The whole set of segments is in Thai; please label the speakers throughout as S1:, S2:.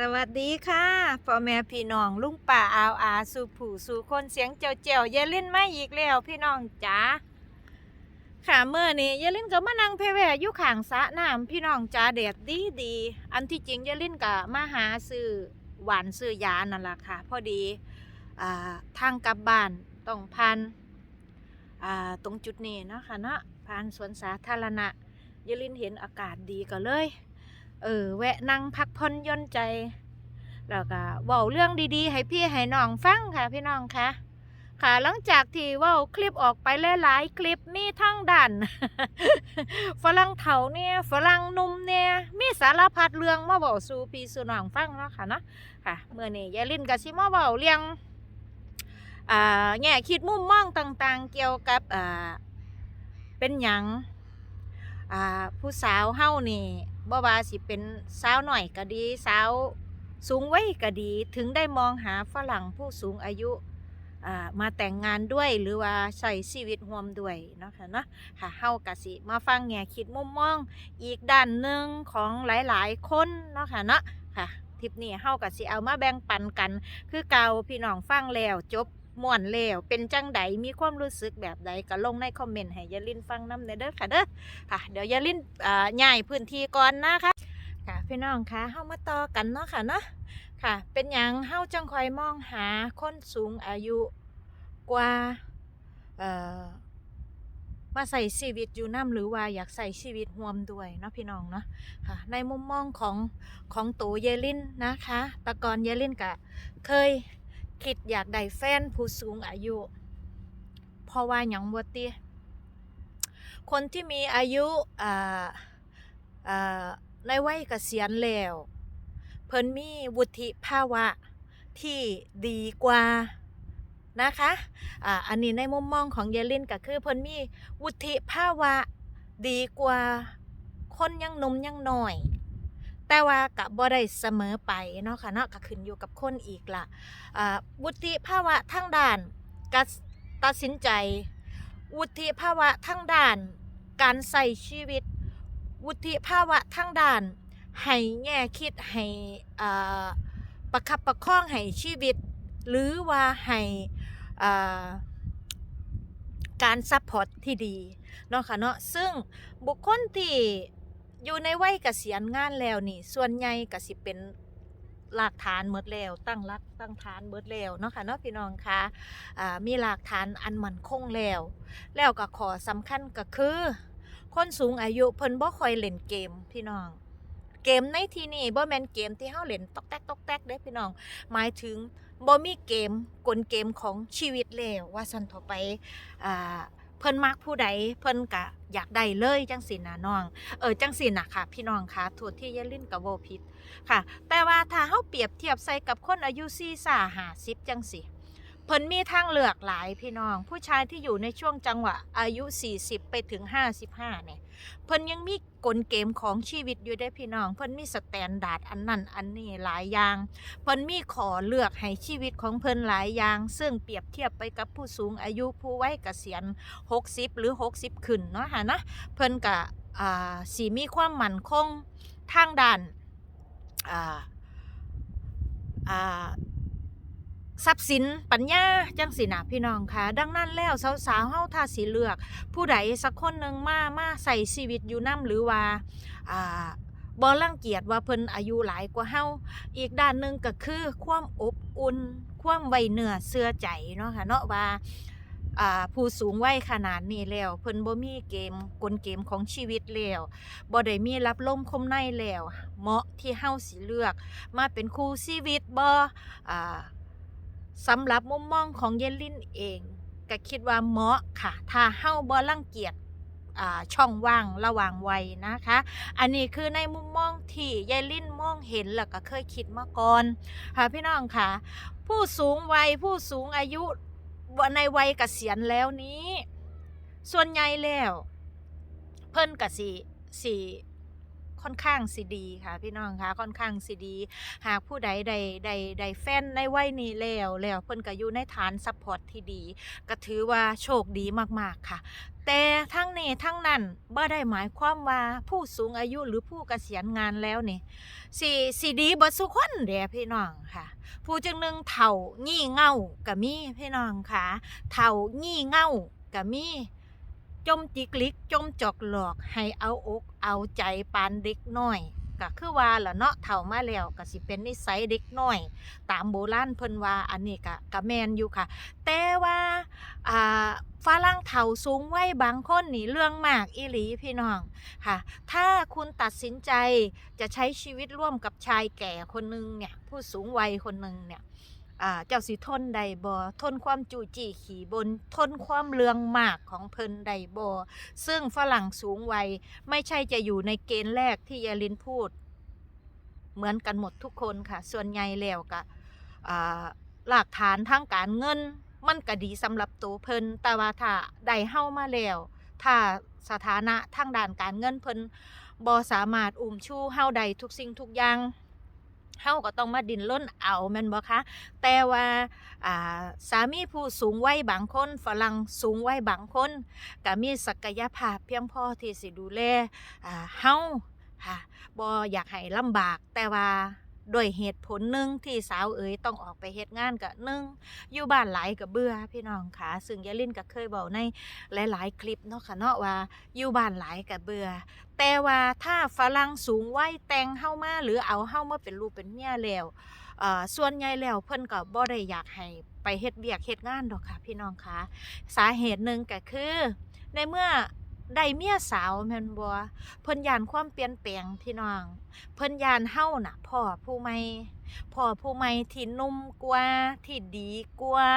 S1: สวัสดีค่ะพ่อแม่พี่น้องลุงป่าอาวอาสู่ผู้สู่คนเสียงเจียวเจียวๆยายลินมาอีกแล้วพี่น้องจ๋าค่ะเมื่อนี้ยายลินก็มานั่งเพแวอยู่ข้างสระน้ำพี่น้องจ๋าแดดดีดีอันที่จริงยายลินก็มาหาซื้อหวานซื้อยานั่นแหละค่ะ พอดีอ่าทางกลับบ้านต้องพันอ่าตรงจุดนี้เนาะค่ะเนาะผ่านสวนสาธารณะยายลินเห็นอากาศดีก็เลย เออ แวะนั่งพักผ่อนย่อนใจ แล้วก็เว้าเรื่องดีๆ ให้พี่ให้น้องฟังค่ะพี่น้องคะค่ะหลังจากที่ว้าคลิปออกไปหลายๆคลิปมีทั้งดันฝรั่งเถาเนี่ยฝรั่งนุ่มเนี่ยมีสารพัดเรื่องมาเว้าสู่พี่สู่น้องฟังเนาะค่ะเนาะค่ะเมื่อนี้ยายลินก็สิมาเว้าเรื่องอ่าแง่คิดมุมมองต่างๆ เกี่ยวกับอ่าเป็นหยังอ่าผู้สาวเฮานี่ บ่ว่าสิเป็นสาวหน่อยก็ดีสาวสูงวัยก็ดี ถึงได้มองหาฝรั่งผู้สูงอายุมาแต่งงานด้วยหรือว่าใช้ชีวิตร่วมด้วยเนาะค่ะเนาะค่ะเฮาก็สิมาฟังแง่คิดมุมมอง อีกด้านหนึ่งของหลายๆคนเนาะค่ะเนาะค่ะทริปนี้เฮาก็สิเอามาแบ่งปันกัน คือเก่าพี่น้องฟังแล้วจบ ม่วนแล้วเป็นจังใดมีความรู้สึกแบบใดก็ลงในคอมเมนต์ให้ยายลินฟังน้ำเด้อค่ะเด้อค่ะเดี๋ยวยายลินอ่าย้ายพื้นที่ก่อนนะคะค่ะพี่น้องคะเฮามาต่อกันเนาะค่ะเนาะค่ะ เป็นหยังเฮาจังคอยมองหาคนสูงอายุกว่าเอ่อมาใส่ชีวิตอยู่น้ำหรือว่าอยากใส่ชีวิตร่วมด้วยเนาะพี่น้องเนาะค่ะในมุมมองของของตัวเยลินนะคะแต่ก่อนเยลินก็เคย คิดอยากได้แฟนผู้สูงอายุ เพราะว่าหยังบ่ติคนที่มีอายุอ่าอ่าในวัยเกษียณแล้ว เพิ่นมีวุฒิภาวะที่ดีกว่านะคะอ่าอันนี้ในมุมมองของเยลินก็คือเพิ่นมีวุฒิภาวะดีกว่า คนยังหนมยังหน้อย แต่ว่ากับบ่ได้เสมอไปเนาะค่ะเนาะก็ขึ้นอยู่กับคนอีกละอ่าวุฒิภาวะทางด้านการตัดสินใจ วุฒิภาวะทางด้าน การใส่ชีวิต วุฒิภาวะทางด้าน ให้แง่คิดให้ประคับประคองให้ชีวิต หรือว่าให้การซัพพอร์ตที่ดีเนาะค่ะเนาะซึ่งบุคคลที่ อยู่ในวัยเกษียณงานแล้วนี่ ส่วนใหญ่ก็สิเป็นหลักฐานหมดแล้วตั้งรักตั้งฐานเบิดแล้วเนาะค่ะเนาะพี่น้องคะอ่ามีหลักฐานอันมั่นคงแล้ว แล้วก็ขอสำคัญก็คือ คนสูงอายุเพิ่นบ่ค่อยเล่นเกมพี่น้องเกมในที่นี้บ่แม่นเกมที่เฮาเล่นตอกแตกตอกแตกเด้พี่น้อง หมายถึงบ่มีเกมกลเกมของชีวิตแล้วว่าซั่นเถาไปอ่า เพิ่นมักผู้ใดเพิ่นกะอยากได้เลยจังสินะน้อง เออจังสินะค่ะ พี่น้องค่ะโทษที่ยายลิ้นก็เว้าผิดค่ะ แต่ว่าถ้าเฮาเปรียบเทียบใส่กับคนอายุ4 5 50จังสิเพิ่นมีทางเลือกหลายพี่น้อง ผู้ชายที่อยู่ในช่วงจังหวะอายุ 40 ไปถึง 55เนี่ย เพิ่นยังมีกลเกมของชีวิตอยู่ได้พี่น้อง เพิ่นมีสแตนดาร์ดอันนั้นอันนี้หลายอย่าง เพิ่นมีขอเลือกให้ชีวิตของเพิ่นหลายอย่าง ซึ่งเปรียบเทียบไปกับผู้สูงอายุผู้วัยเกษียณ 60 หรือ 60 ขึ้นเนาะค่ะนะเพิ่นก็อ่าสิมีความมั่นคงทางด้านอ่าอ่า ทรัพย์สินปัญญาจังสินะพี่น้องค่ะ ดังนั้นแล้วสาวๆเฮาถ้าสิเลือก ผู้ใดสักคนหนึ่งมามาใส่ชีวิตอยู่นํหรือว่าอ่าบ่รังเกียจว่าเพิ่นอายุหลายกว่าเฮาอีกด้านหนึ่งก็คือ ความอบอุ่น ความไว้เนื้อเชื่อใจเนาะค่ะเนาะว่าอ่าผู้สูงวัยขนาดนี้แล้ว เพิ่นบ่มีเกมกลเกมของชีวิตแล้วบ่ได้มีรับลมคมในแล้ว เหมาะที่เฮาสิเลือก มาเป็นคู่ชีวิตบ่อ่า สำหรับมุมมองของเยลลินเองก็คิดว่าเหมาะค่ะ ถ้าเฮาบ่รังเกียจอ่าช่องว่างระหว่างวัยนะคะ อันนี้คือในมุมมองที่ยายลินมองเห็นแล้วก็เคยคิดมาก่อนค่ะพี่น้องค่ะ ผู้สูงวัยผู้สูงอายุในวัยเกษียณแล้วนี้ ส่วนใหญ่แล้ว เพิ่นก็สิสิ ค่อนข้างสิดีค่ะพี่น้องคะค่อนข้างสิดี หากผู้ใดใดใดใดแฟนในวัยนี้แล้วแล้วเพิ่นก็อยู่ในฐานซัพพอร์ตที่ดี ก็ถือว่าโชคดีมากๆค่ะ แต่ทั้งนี้ทั้งนั้นบ่ได้หมายความว่าผู้สูงอายุหรือผู้เกษียณงานแล้วนี่สิสิดีบ่สุคนเด้พี่น้องค่ะ ผู้จังหนึงเฒ่างี่เง่าก็มีพี่น้องค่ะเฒ่างี่เง่าก็มี จมจิกลิกจมจอกหลอกให้เอาอกเอาใจปานเด็กน้อยก็คือว่าล่ะเนาะเฒ่ามาแล้วก็สิเป็นนิสัยเด็กน้อย ตามโบราณเพิ่นว่าอันนี้ก็ก็แม่นอยู่ค่ะ แต่ว่าอ่าฝรั่งเฒ่าสูงวัยบางคนนี่เรื่องมากอีหลีพี่น้องค่ะ ถ้าคุณตัดสินใจจะใช้ชีวิตร่วมกับชายแก่คนหนึงเนี่ยผู้สูงวัยคนหนึงเนี่ย อ่าเจ้าสิทนใดบ่ทนความจูจี้ขี่บน ทนความเลืองมากของเพิ่นใดบ่ซึ่งฝรั่งสูงวัยไม่ใช่จะอยู่ในเกณฑ์แรกที่ยาลินพูด เหมือนกันหมดทุกคนค่ะ ส่วนใหญ่แล้วก็อ่าหลักฐานทางการเงิน มันก็ดีสำหรับตัวเพิ่นแต่ว่าถ้าได้เฮามาแล้วถ้าสถานะทางด้านการเงินเพิ่นบ่สามารถอุ้มชูเฮาได้ทุกสิ่งทุกอย่าง เฮาก็ต้องมาดินล้นเอาแม่นบ่คะแต่ว่าอ่าสามีผู้สูงวัยบางคนฝรั่งสูงวัยบางคนก็มีศักยภาพเพียงพอที่สิดูแลอ่าเฮาค่ะบ่อยากให้ลำบากแต่ว่า ด้วยเหตุผลหนึ่งที่สาวเอ๋ยต้องออกไปเฮ็ดงานก็หนึ่งอยู่บ้านหลายก็เบื่อพี่น้องค่ะซึ่งยายลินก็เคยบอกในหลาย ๆ คลิปเนาะค่ะเนาะว่าอยู่บ้านหลายก็เบื่อแต่ว่าถ้าฝรั่งสูงวัยแต่งเฮามาหรือเอาเฮามาเป็นลูกเป็นเมียแล้วส่วนใหญ่แล้วเพิ่นก็บ่ได้อยากให้ไปเฮ็ดเวียกเฮ็ดงานดอกค่ะ พี่น้องคะสาเหตุหนึ่งก็คือในเมื่อ ได้เมียสาวแม่นบ่เพิ่นย่านความเปลี่ยนแปลงพี่น้อง เพิ่นย่านเฮาน่ะพ่อผู้ใหม่พ่อผู้ใหม่ที่นุ่มกว่าที่ดีกว่า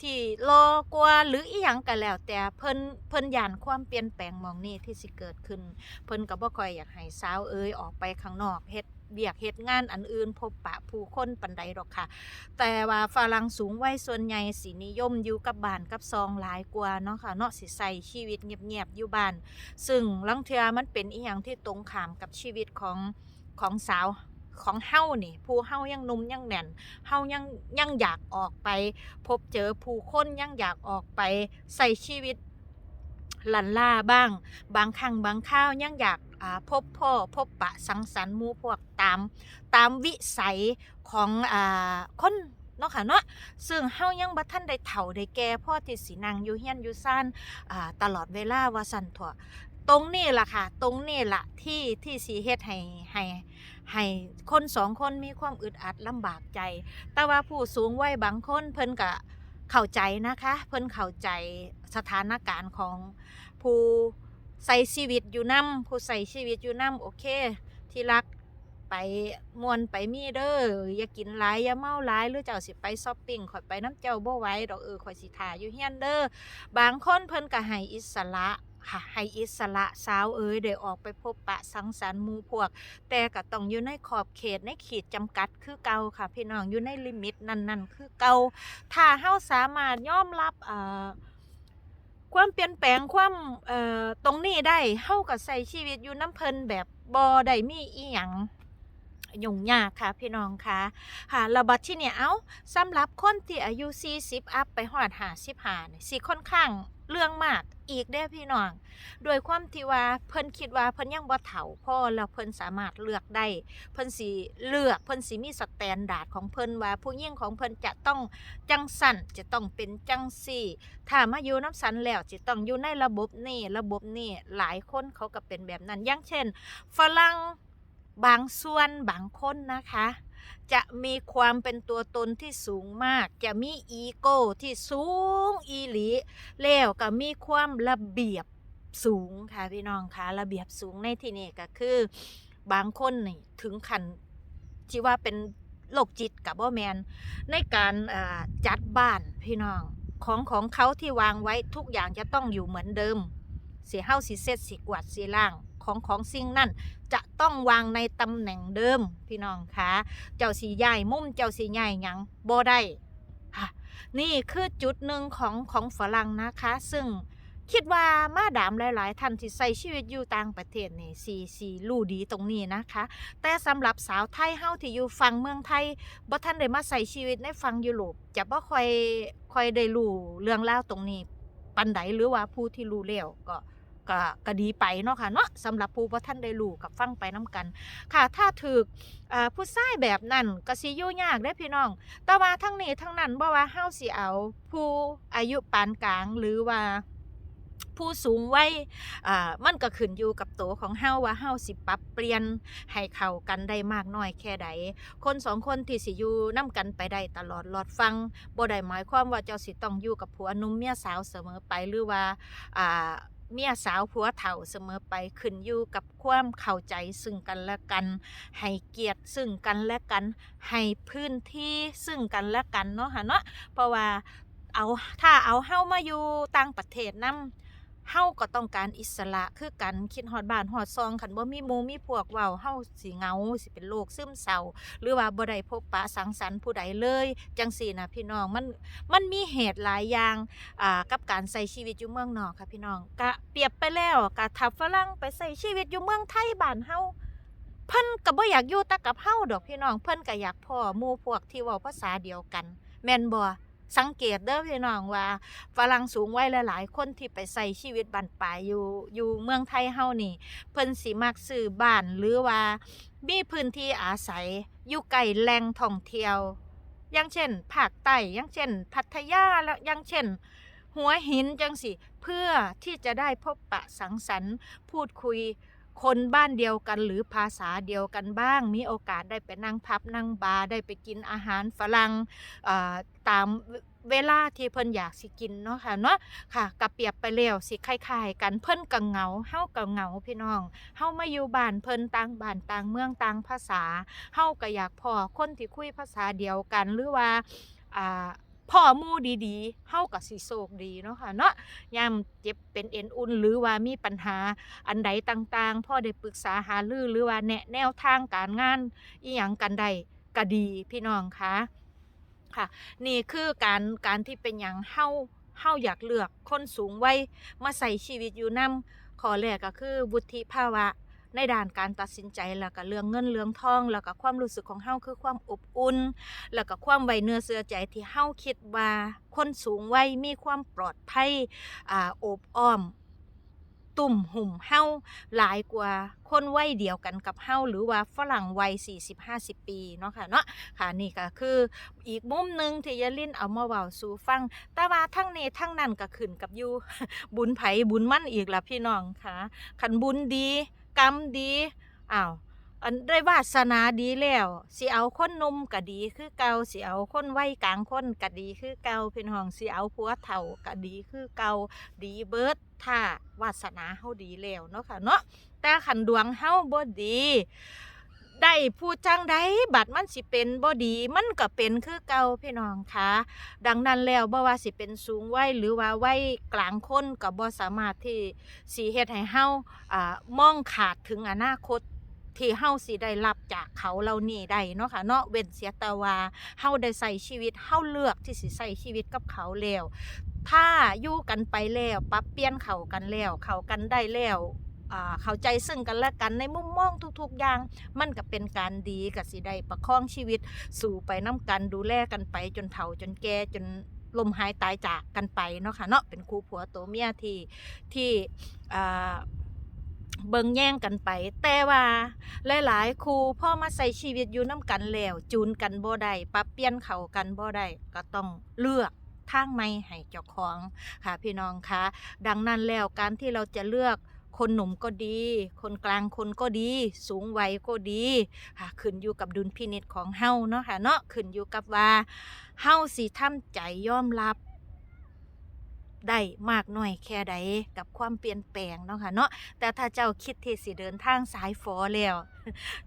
S1: ที่รอกว่าหรืออีหยังก็แล้ว แต่เพิ่นเพิ่นย่านความเปลี่ยนแปลงมองนี้ที่สิเกิดขึ้น เพิ่นก็บ่ค่อยอยากให้สาวเอ้ยออกไปข้างนอกเฮ็ด เบียกเฮ็ดงานอันอื่น พบปะผู้คนปันใดดอกค่ะ แต่ว่าฝรั่งสูงวัยส่วนใหญ่สินิยมอยู่กับบ้านกับซองหลายกว่าเนาะค่ะเนาะสิใส่ชีวิตเงียบๆอยู่บ้าน ซึ่งลังเทือมันเป็นอีหยังที่ตรงขามกับชีวิตของของสาวของเฮานี่ผู้เฮายังนุ่มยังแน่นเฮายังยังอยากออกไป พบเจอผู้คนยังอยากออกไปใส่ชีวิตลันล่าบ้าง บางครั้งบางข้าวยังอยาก พบพ่อพบปะสังสรรค์มู่พวกตามตามวิสัยของอ่าคนเนาะค่ะเนาะซึ่งเฮายังบ่ทันได้เฒ่าได้แก่พ่อที่สินั่งอยู่เฮียนอยู่ซ่านอ่าตลอดเวลาว่าซั่นถั่วตรงนี้ล่ะค่ะ ตรงนี้ล่ะที่ที่สิเฮ็ดให้ให้ให้คนสองคนมีความอึดอัดลำบากใจ แต่ว่าผู้สูงวัยบางคนเพิ่นก็เข้าใจนะคะ เพิ่นเข้าใจสถานการณ์ของผู้ ใส่ชีวิตอยู่นํผู้ใส่ชีวิตอยู่นํโอเค ที่รักไปมวนไปมีเด้ออย่ากินหลายอย่าเมาหลายหรือเจ้าสิไปช้อปปิ้งข่อยไปน้ำเจ้าบ่ไหว้ดอกเออข่อยสิถ่าอยู่เฮียนเด้อบางคนเพิ่นก็ให้อิสระค่ะให้อิสระสาวเอ๋ยได้ออกไปพบปะสังสรรค์หมู่พวก แต่ก็ต้องอยู่ในขอบเขตในขีดจำกัดคือเก่าค่ะพี่น้องอยู่ในลิมิตนั้นๆคือเก่าถ้าเฮาสามารถยอมรับเอ่อ ความเปลี่ยนแปลงความเอ่อตรงนี้ได้เฮากับใส่ชีวิตอยู่น้ำเพลินแบบบอได้มีอีหยังยุ่งยากค่ะพี่น้องค่ะค่ะระบัดที่เนี่ยเอ้าสำหรับคนที่อายุ 40 อัพไปหอด55นี่สิค่อนข้าง เรื่องมากอีกเด้พี่น้องโดยความที่ว่าเพิ่นคิดว่าเพิ่นยังบ่เฒ่าพอแล้วเพิ่นสามารถเลือกได้ เพิ่นสิเลือกเพิ่นสิมีสแตนดาร์ดของเพิ่นว่า ผู้หญิงของเพิ่นจะต้องจังสั่นจะต้องเป็นจังซี่ ถ้ามาอยู่น้ำสันแล้วจะต้องอยู่ในระบบนี้ระบบนี้หลายคนเขาก็เป็นแบบนั้นอย่างเช่น ฝรั่งบางส่วนบางคนนะคะ จะมีความเป็นตัวตนที่สูงมาก จะมีอีโก้ที่สูงอีหลี แล้วก็มีความระเบียบสูงค่ะพี่น้องคะระเบียบสูงในที่นี้ก็คือ บางคนนี่ถึงขั้นที่ว่าเป็นโรคจิตกับว่าแมนในการจัดบ้านพี่น้องของของเขาที่วางไว้ทุกอย่างจะต้องอยู่เหมือนเดิมสีเฮาสีเซตสีกวาดสีล่าง ของของสิ่งนั่นจะต้องวางในตำแหน่งเดิมพี่น้องคะเจ้าสีใหญ่มุมเจ้าสีใหญ่ยังบ่ได้ค่ะนี่คือจุดหนึ่งของของฝรั่งนะคะ ซึ่งคิดว่ามาดามหลาย ๆ ท่านที่ใช้ชีวิตอยู่ต่างประเทศนี่สีสีรู้ดีตรงนี้นะคะ แต่สำหรับสาวไทยเฮาที่อยู่ฝั่งเมืองไทยบ่ทันได้มาใช้ชีวิตในฝั่งยุโรปจะบ่ค่อยค่อยได้รู้เรื่องราตรงนี้ปานใดหรือว่าผู้ที่รู้แล้วก็ ก็ก็ดีไปเนาะค่ะเนาะสำหรับผู้บ่ทันได้รู้กับฟังไปนํกัน ค่ะถ้าถูกอ่าผู้ชายแบบนั้นก็สิยู่ยากเด้พี่น้อง แต่ว่าทั้งนี้ทั้งนั้นบ่ว่าเฮาสิเอา ผู้อายุปานกลางหรือว่าผู้สูงวัยอ่ามันก็ขึ้นอยู่กับตัวของเฮาว่าเฮาสิปรับเปลี่ยนให้เข้ากันได้มากน้อยแค่ใด คนสองคนที่สิอยู่นํกันไปได้ตลอดรอดฟังบ่ได้หมายความว่าเจ้าสิต้องอยู่กับผัวนุ่มเมียสาวเสมอไปหรือว่าอ่า เมียสาวผัวเฒ่าเสมอไปขึ้นอยู่กับความเข้าใจซึ่งกันและกัน ให้เกียรติซึ่งกันและกัน ให้พื้นที่ซึ่งกันและกันเนาะค่ะเนาะเพราะว่าเอาถ้าเอาเฮามาอยู่ต่างประเทศนํ เฮาก็ต้องการอิสระคือกันคิดฮอดบ้านฮอดซองคันบ่มีหมู่มีพวกเว้าเฮาสิเหงาสิเป็นโรคซึมเศร้าหรือว่าบ่ได้พบปะสังสรรค์ผู้ใดเลยจังซี่นะพี่น้องมันมันมีเหตุหลายอย่างอ่ากับการใช้ชีวิตอยู่เมืองนอกค่ะพี่น้องก็เปรียบไปแล้วก็ถ้าฝรั่งไปใช้ชีวิตอยู่เมืองไทยบ้านเฮาเพิ่นก็บ่อยากอยู่แต่กับเฮาดอกพี่น้องเพิ่นก็อยากพ้อหมู่พวกที่เว้าภาษาเดียวกัน แม่นบ่ สังเกตเด้อพี่น้องว่าฝรั่งสูงวัยหลายๆ คนที่ไปใส่ชีวิตบันปลายอยู่อยู่เมืองไทยเฮานี่ เพิ่นสิมักซื้อบ้านหรือว่ามีพื้นที่อาศัย อยู่ใกล้แหล่งท่องเที่ยว อย่างเช่นภาคใต้อย่างเช่น พัทยาแล้วอย่างเช่น หัวหินจังสิเพื่อที่จะได้พบปะสังสรรค์พูดคุย คนบ้านเดียวกันหรือภาษาเดียวกันบ้าง มีโอกาสได้ไปนั่งพับนั่งบาร์ได้ไปกินอาหารฝรั่งตามเวลาที่เพิ่นอยากสิกินเนาะค่ะเนาะค่ะกับเปรียบไปแล้วสิคล้ายๆกันเพิ่นก็เหงาเฮาก็เหงาพี่น้องเฮามาอยู่บ้านเพิ่นต่างบ้านต่างเมืองต่างภาษาเฮาก็อยากพอคนที่คุยภาษาเดียวกันหรือว่าอ่า พ่อมู่ดีๆเฮาก็สิโชคดีเนาะค่ะเนาะยามเจ็บเป็นเอ็นอุ่นหรือว่ามีปัญหาอันใดต่างๆ พ่อได้ปรึกษาหารือหรือว่าแนะแนวทางการงานอีหยังกันได้ก็ดีพี่น้องคะค่ะ นี่คือการการที่เป็นอย่างเฮาเฮาอยากเลือกคนสูงวัยมาใส่ชีวิตอยู่นํข้อแรกก็คือวุฒิภาวะ ในด้านการตัดสินใจแล้วก็เรื่องเงินเรื่องทองแล้วก็ความรู้สึกของเฮาคือความอบอุ่น แล้วก็ความไว้เนื้อเชื่อใจที่เฮาคิดว่าคนสูงวัยมีความปลอดภัยอ่าโอบอ้อมตุ่มหุ่มเฮาหลายกว่าคนวัยเดียวกันกับเฮาหรือว่าฝรั่งวัย 40-50 ปีเนาะค่ะเนาะค่ะนี่ก็คืออีกมุมหนึงที่ยาลินเอามาเว้าสู่ฟัง แต่ว่าทั้งนี้ทั้งนั้นก็ขึ้นกับอยู่บุญไผบุญมั่นอีกล่ะพี่น้องค่ะคันบุญดี กรรมดีอ้าวอันได้วาสนาดีแล้วสิเอาคนนุ่มก็ดีคือเก่าสิเอาคนวัยกลางคนก็ดีคือเก่าพี่น้องสิเอาผัวเฒ่าก็ดีคือเก่าดีเบิดถ้าวาสนาเฮาดีแล้วเนาะค่ะเนาะแต่ขันดวงเฮาบ่ดี ได้ผู้จังใดบัดมันสิเป็นบ่ดี มันก็เป็นคือเก่าพี่น้องคะดังนั้นแล้วบ่ว่าสิเป็นสูงวัยหรือว่าวัยกลางคนก็บ่สามารถที่สิเฮ็ดให้เฮาอ่ามองขาดถึงอนาคตที่เฮาสิได้รับจากเขาเหล่านี้ได้เนาะค่ะเนาะเว้นเสียแต่ว่าเฮาได้ใส่ชีวิตเฮาเลือกที่สิใส่ชีวิตกับเขาแล้วถ้าอยู่กันไปแล้วปรับเปลี่ยนเข้ากันแล้วเข้ากันได้แล้ว เข้าใจซึ่งกันและกันในมุมมองทุกๆอย่าง มันก็เป็นการดีก็สิได้ประคองชีวิต สู่ไปน้ากันดูแลกันไปจนเฒ่าจนแก่จนลมหายตายจากกันไปเนาะค่ะเนาะเป็นคู่ผัวตัวเมียที่ที่เบิงแย่งกันไป แต่ว่าหลายๆคู่พ่อมาใส่ชีวิตอยู่น้กันแล้ว จูนกันบ่ได้ปรับเปลี่ยนเข้ากันบ่ได้ก็ต้องเลือกทางใหม่ให้เจ้าของค่ะพี่น้องคะดังนั้นแล้วการที่เราจะเลือก คนหนุ่มก็ดี คนกลางคนก็ดี สูงวัยก็ดีค่ะขึ้นอยู่กับดุลพินิจของเฮาเนาะค่ะเนาะขึ้นอยู่กับว่าเฮาสิทำใจยอมรับได้มากน้อยแค่ใดกับความเปลี่ยนแปลงเนาะค่ะเนาะแต่ถ้าเจ้าคิดที่สิเดินทางสายฝอแล้ว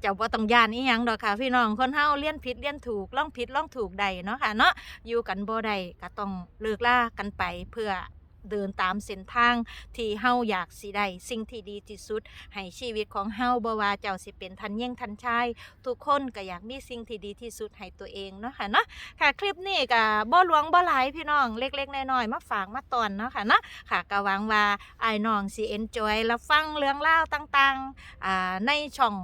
S1: เจ้าบ่ต้องยานอีหยังดอกค่ะ พี่น้องคนเฮาเรียนผิดเรียนถูกล่องผิดล่องถูกใดเนาะค่ะเนาะอยู่กันบ่ได้ก็ต้องเลิกลากันไปเพื่อ เดินตามเส้นทางที่เฮาอยากสิได้สิ่งที่ดีที่สุดให้ชีวิตของเฮาบ่ว่าเจ้าสิเป็นทันยิ่งทันชายทุกคนก็อยากมีสิ่งที่ดีที่สุดให้ตัวเองเนาะค่ะเนาะค่ะคลิปนี้ก็บ่หลวงบ่หลายพี่น้องเล็กๆน้อยๆมาฝากมาตอนเนาะค่ะเนาะค่ะก็หวังว่าอ้ายน้องสิ enjoy รับฟังเรื่องราต่างๆอ่าในช่อง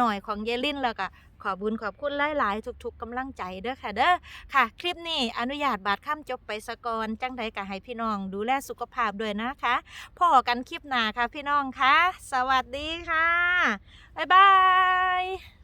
S1: น้อยๆของเยลินแล้วก็ ขอบุญขอบคุณหลายๆทุกๆกำลังใจเด้อค่ะเด้อค่ะ คลิปนี้อนุญาตบาดข้ามจบไปสะก่อนจังใดก็ให้พี่น้อง ดูแลสุขภาพด้วยนะคะพอกันคลิปหน้าค่ะพี่น้องค่ะสวัสดีค่ะบ๊ายบาย